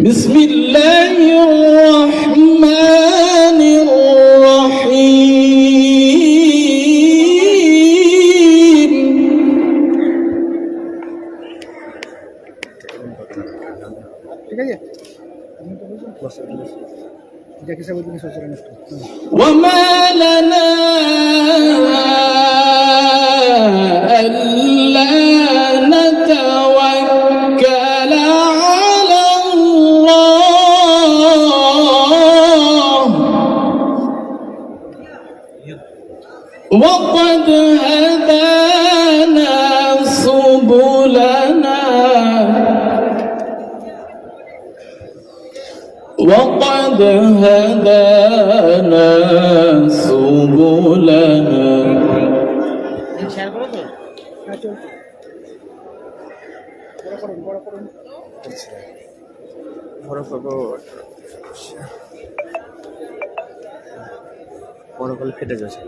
بسم الله الرحمن ছিল বড় করব। বড় করলে ফেটে যাচ্ছে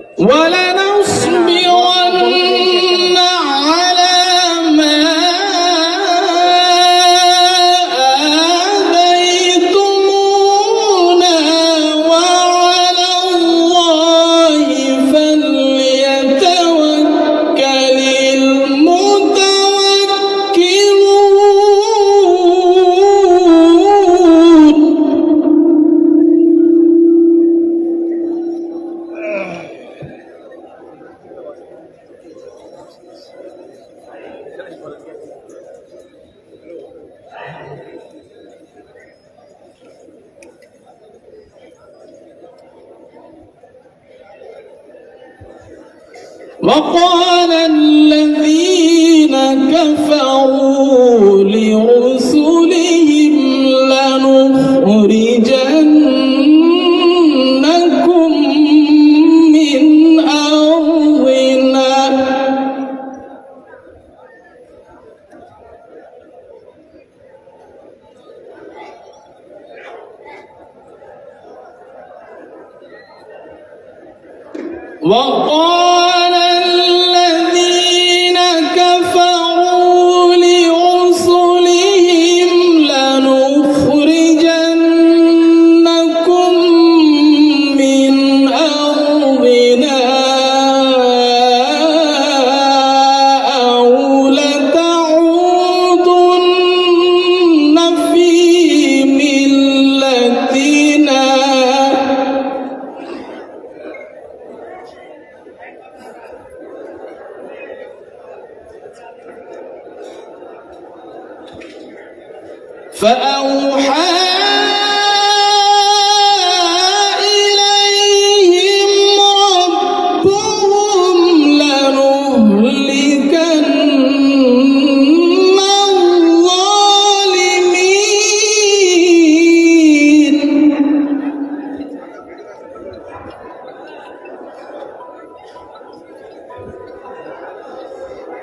وقال الذين كفروا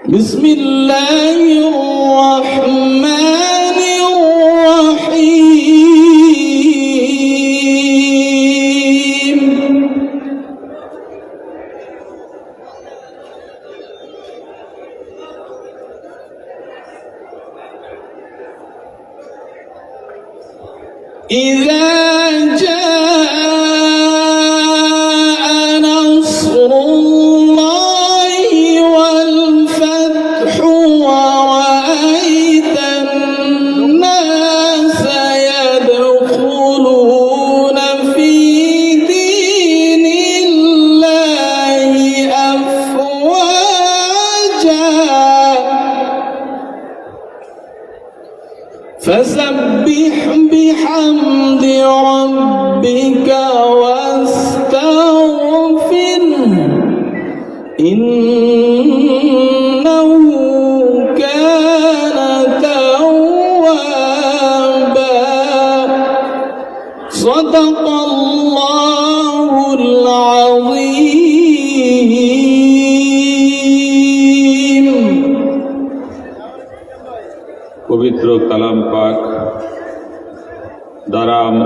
بسم الله الرحمن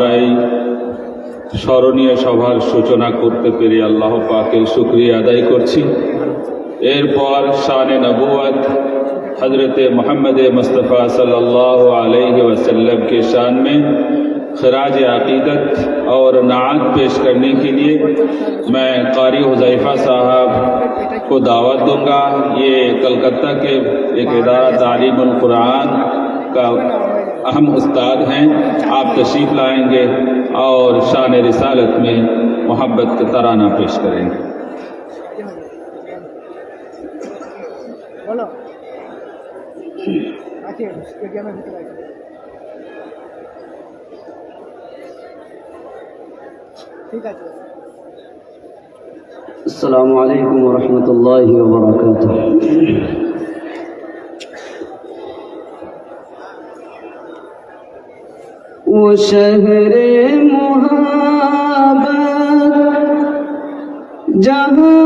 আমরা এই স্মরণীয় সভার সূচনা করতে পেরে আল্লাহ পাকের শুক্রিয়া আদায় করছি। حضرت محمد مصطفیٰ صلی اللہ علیہ وسلم کے شان میں خراج عقیدت اور نعت پیش کرنے کے لیے میں قاری حذیفہ صاحب کو دعوت دوں گا۔ یہ کلکتہ کے ایک ادارہ تعلیم القرآن کا اہم استاد ہیں۔ آپ تشریف لائیں گے اور شان رسالت میں محبت کا ترانہ پیش کریں گے۔ السلام علیکم ورحمۃ اللہ وبرکاتہ۔ वो शहर मुहब्बत जहाँ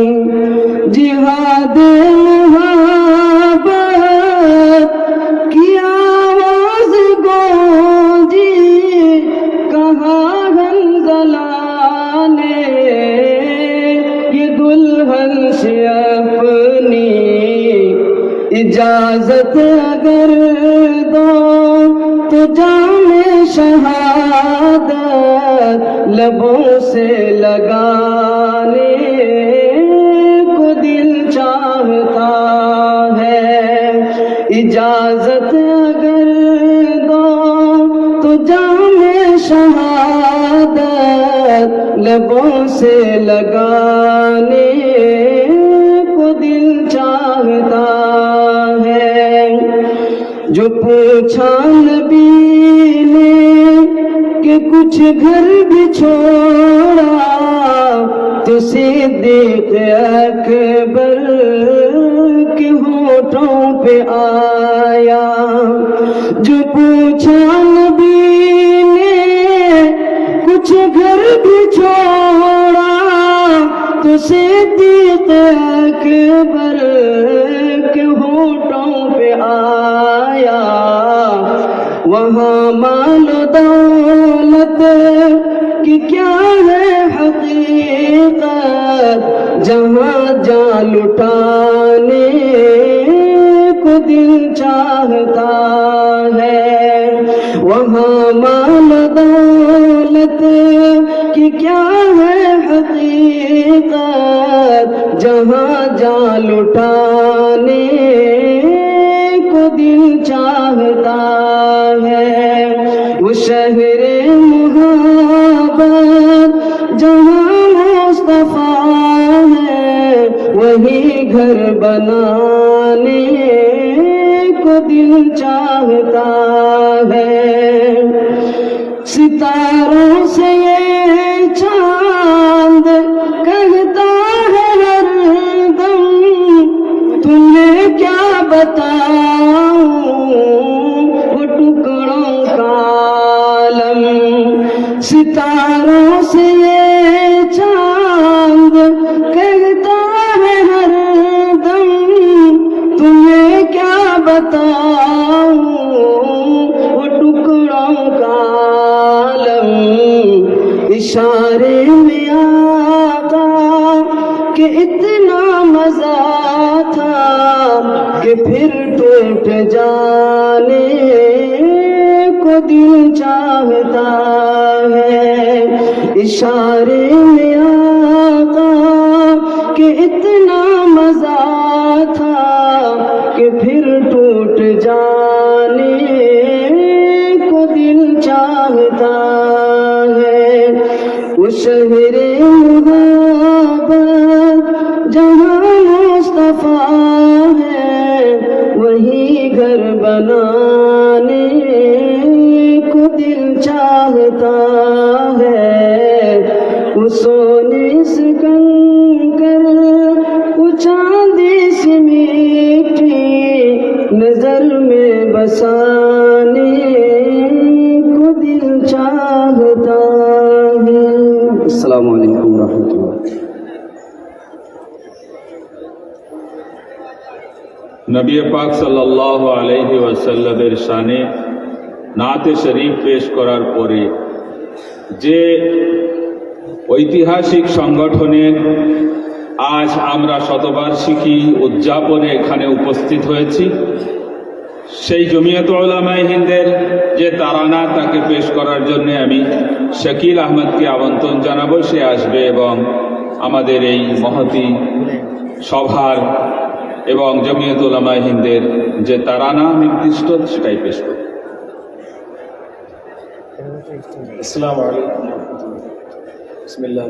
سے لگانے کو دل چاہتا ہے۔ جو پوچھا نبی نے کہ کچھ گھر بھی چھوڑا تو صدیق اکبر کے ہوتوں پہ آ اسے اکبر کے ہوٹوں پہ آیا۔ وہاں مال و دولت کی کیا ہے حقیقت؟ جہاں جا لٹا I don't see Şeye چاہتا ہے اشارے میں আসসালামু আলাইকুম রহমতুল্লাহ। নবী পাক সাল্লাহ আলহি ওয়াসাল্লামের শানে নাতে শরীফ পেশ করার পরে যে ঐতিহাসিক সংগঠনের আজ আমরা শতবার্ষিকী উদযাপনে এখানে উপস্থিত হয়েছি। সেই জমিয়ত ওলামাই হিন্দের যে তারানা তাকে পেশ করার জন্য আমি শাকিল আহমদকে আমন্ত্রণ জানাব সে আসবে এবং আমাদের এই মহতি সভার এবং জমিয়ত ওলামাই হিন্দের যে তারানা নির্দিষ্ট সেটাই পেশ করব। ইয়ে আলাইকুম বিসমিল্লাহ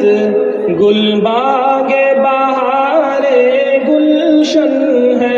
جنت گل باغ بہار گلشن ہے۔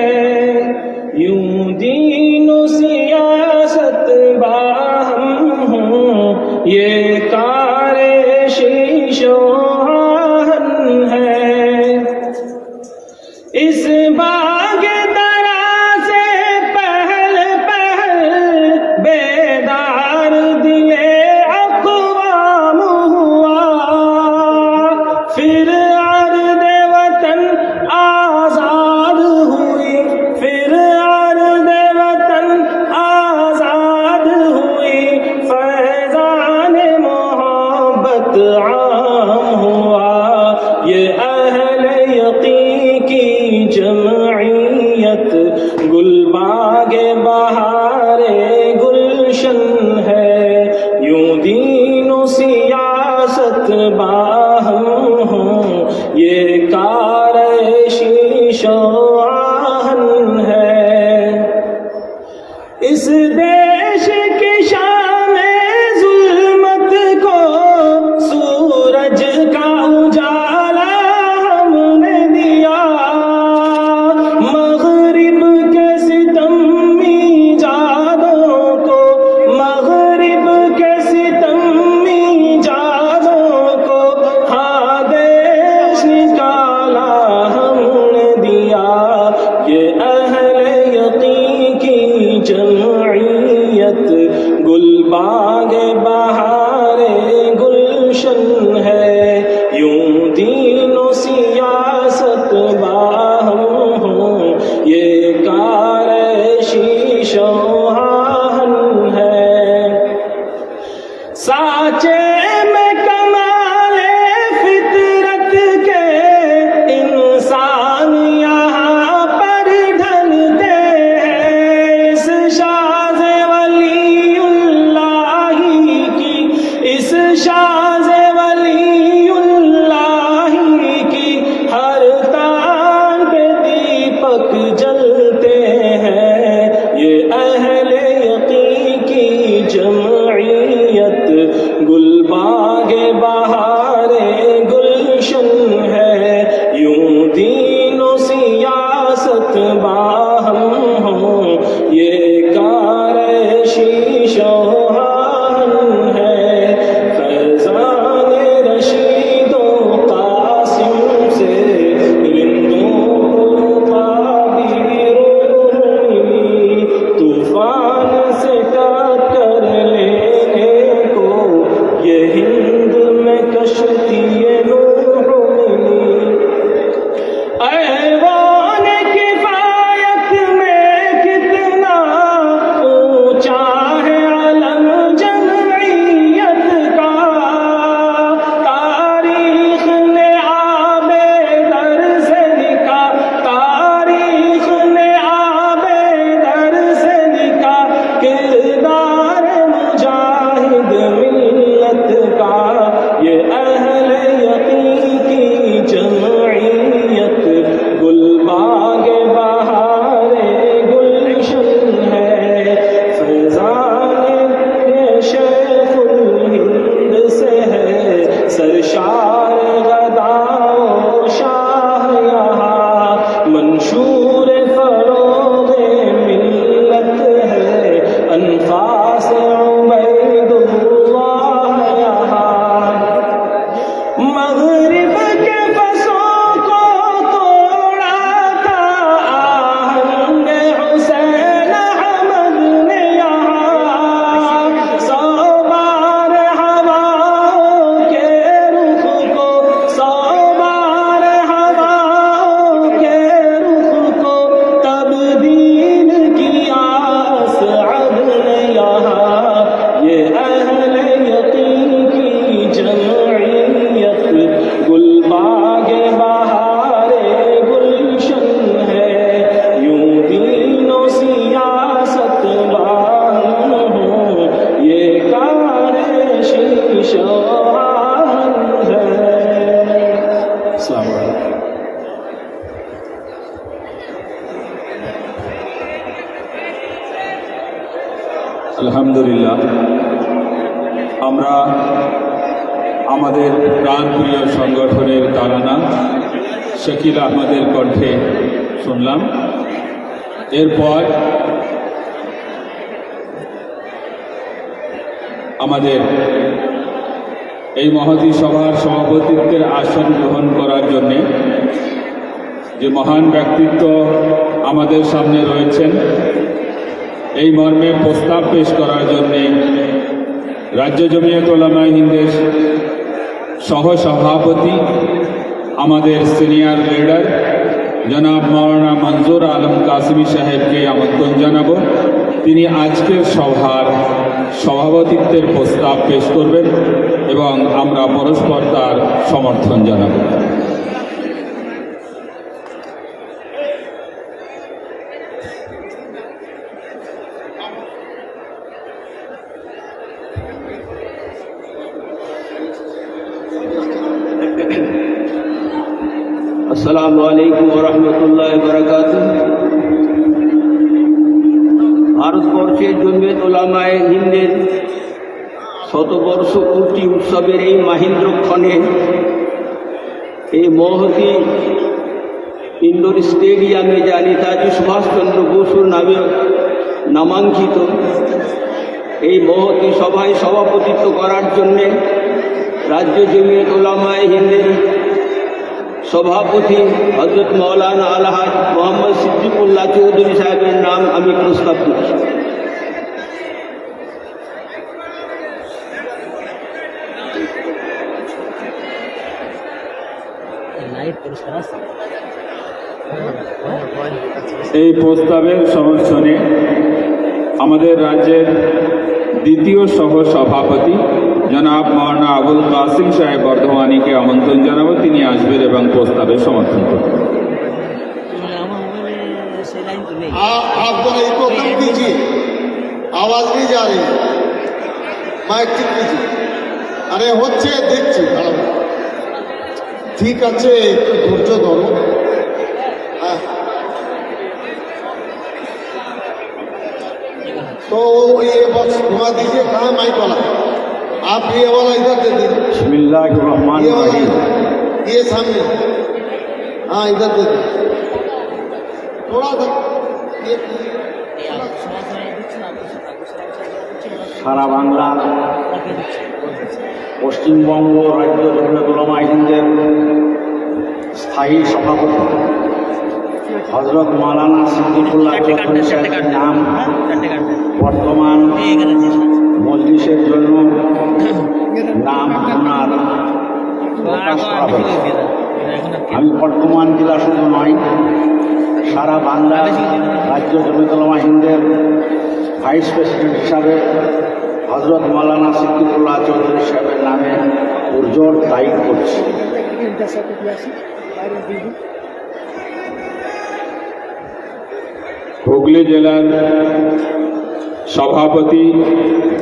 Sao? আমরা আমাদের প্রাণপ্রিয় সংগঠনের তারানা শকিল আহমদের কণ্ঠে শুনলাম। এরপর আমাদের এই মহতী সভার সভাপতিত্বের আসন গ্রহণ করার জন্যে যে মহান ব্যক্তিত্ব আমাদের সামনে রয়েছেন এই মর্মে প্রস্তাব পেশ করার জন্যে রাজ্য জমিয়ত ওলামা হিন্দের সহ সভাপতি আমাদের সিনিয়র লিডার জনাব মৌলানা মঞ্জুর আলম কাসিমি সাহেবকে আমন্ত্রণ জানাব। তিনি আজকের সভার সভাপতিত্বের প্রস্তাব পেশ করবেন এবং আমরা পরস্পর তার সমর্থন জানাব। উৎসবের এই মাহেন্দ্রক্ষণে এই মহতি ইন্ডোর স্টেডিয়ামে যা নেতাজি সুভাষচন্দ্র বসুর নামে নামাঙ্কিত। এই মহতি সভায় সভাপতিত্ব করার জন্যে রাজ্য জমিয়ত ওলামায় হিন্দের সভাপতি হজরত মৌলানা আলহাজ মোহাম্মদ সিদ্দিকুল্লাহ চৌধুরী সাহেবের নাম আমি প্রস্তাব করছি এই প্রস্তাবের সমর্থনে আমাদের রাজ্যের দ্বিতীয় সহ সভাপতি জনাব মৌলানা আবুল কাসিম সাহেব বর্ধমানীকে আমন্ত্রণ জানাবো তিনি আসবেন এবং প্রস্তাবের সমর্থন করবেন आ- आप जरा इको कम कीजिए आवाज नहीं जा रही है মাইক ঠিক कीजिए আরে হচ্ছে দেখছি দাঁড়াও। ঠিক আছে একটু ধৈর্য ধরো तो ये बॉक्स घुमा दीजिए कहाँ माइक वाला आप ये वाला इधर दे दीजिए ये वाला ये सामने हाँ इधर दे दीजिए थोड़ा सा ये সারা বাংলা পশ্চিমবঙ্গ রাজ্য জমিয়তুলমা হিন্দের স্থায়ী সভাপতি হজরত মাওলানা সিদ্দিকুল্লাহ চৌধুরী সাহেবের নাম। বর্তমান মজলিসের জন্য নাম ওনার আমি বর্তমান জেলা শুধু নয় সারা বাংলা রাজ্য জমিতলমা হিন্দের ভাইস প্রেসিডেন্ট হিসাবে হজরত মৌলানা সিদ্দিকুল্লাহ চৌধুরী সাহেবের নামে পুরজোর দায়ী করছি হুগলি জেলার সভাপতি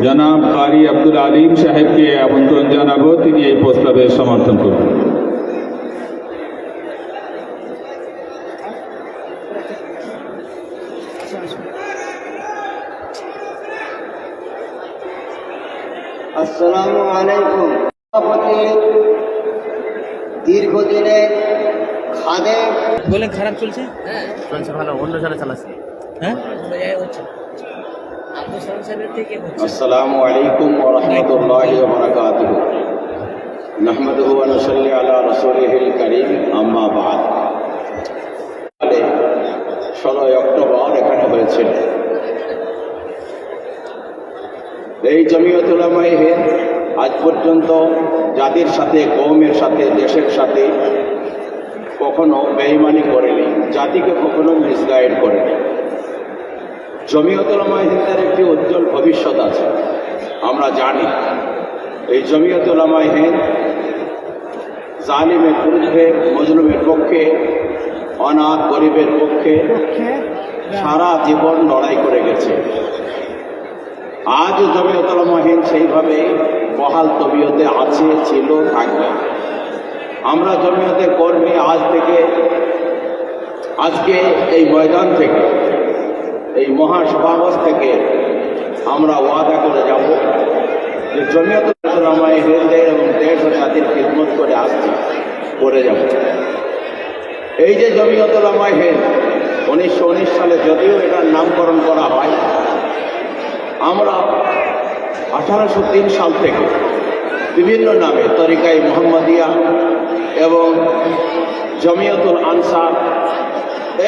জনাব কারি আব্দুল আলিম সাহেবকে আমন্ত্রণ জানাব। তিনি এই প্রস্তাবের সমর্থন করবেন। আসসালামু আলাইকুম। সভাপতি, দীর্ঘদিনের খাদে খারাপ চলছে? চলছে ভালো অন্য চালাচ্ছে। হ্যাঁ? আলাইকুম ওরহমতুল্লাহ বরকাতুহ। নাহমাদুহু ওয়া নুসাল্লি আলা রাসূলিহিল কারীম আম্মা বাদ। ষোলোই অক্টোবর এখানে হয়েছিল। এই জমিয়তুলামাই হিন্দ আজ পর্যন্ত জাতির সাথে কৌমের সাথে দেশের সাথে কখনো বেইমানি করেনি, জাতিকে কখনো মিসগাইড করেনি। জমিয়তুলামা হিন্দের একটি উজ্জ্বল ভবিষ্যৎ আছে, আমরা জানি। এই জমিয়তুলামা হিন্দ জালিমের বিরুদ্ধে, মজলুমের পক্ষে, অনাথ গরিবের পক্ষে সারা জীবন লড়াই করে গেছে। আজ জমিয়তুলামা হিন্দ সেইভাবে বহাল তবিয়তে আছে, ছিল, থাকবে। আমরা জমিয়তের কর্মী আজ থেকে, আজকে এই ময়দান থেকে, এই মহাসভাবস থেকে আমরা ওয়াদা করে যাব যে জমিয়তুলামায় হিন্দের এবং দেশ ও জাতির খিদমত করে আসছি, করে যাব। এই যে জমিয়তুলামায় হিন্দ উনিশশো উনিশ সালে যদিও এটার নামকরণ করা হয়, আমরা আঠারোশো তিন সাল থেকে বিভিন্ন নামে তরিকাই মোহাম্মদিয়া এবং জমিয়তুল আনসার,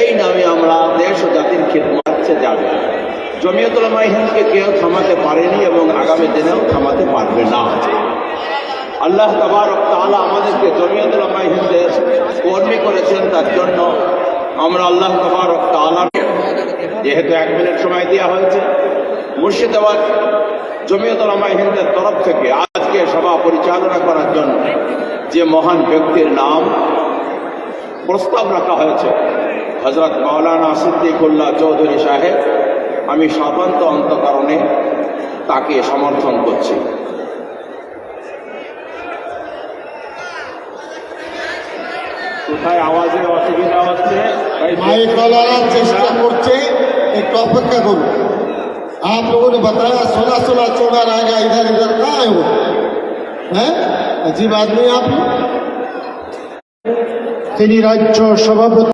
এই নামে আমরা দেশ ও জাতির খিদমাচ্ছে যাবে। জমিয়তুল হিন্দকে কেউ থামাতে পারেনি এবং আগামী দিনেও থামাতে পারবে না। আল্লাহ তবারক তাআলা আমাদেরকে জমিয়তুল হিন্দের কর্মী করেছেন, তার জন্য আমরা আল্লাহ তবারক তাআলাকে যেহেতু এক মিনিট সময় দেওয়া হয়েছে, মুর্শিদাবাদ জমিয়তুল হিন্দের তরফ থেকে আজকে সভা পরিচালনা করার জন্য যে মহান ব্যক্তির নাম প্রস্তাব রাখা হয়েছে হজরত মাওলানা সিদ্দিকুল্লাহ চৌধুরী সাহেব আমি স্বাতন্ত অন্তকরণে তাকে সমর্থন করছি কোথায় আওয়াজের অসুবিধা হচ্ছে তাই माइक वाला चेष्टा করছে একটু অপেক্ষা করুন आप लोगों ने बताया सोलह सोलह चौदह रहेगा इधर इधर कहाँ है वो हैं अजीब आदमी आप फिर राज्य सभापति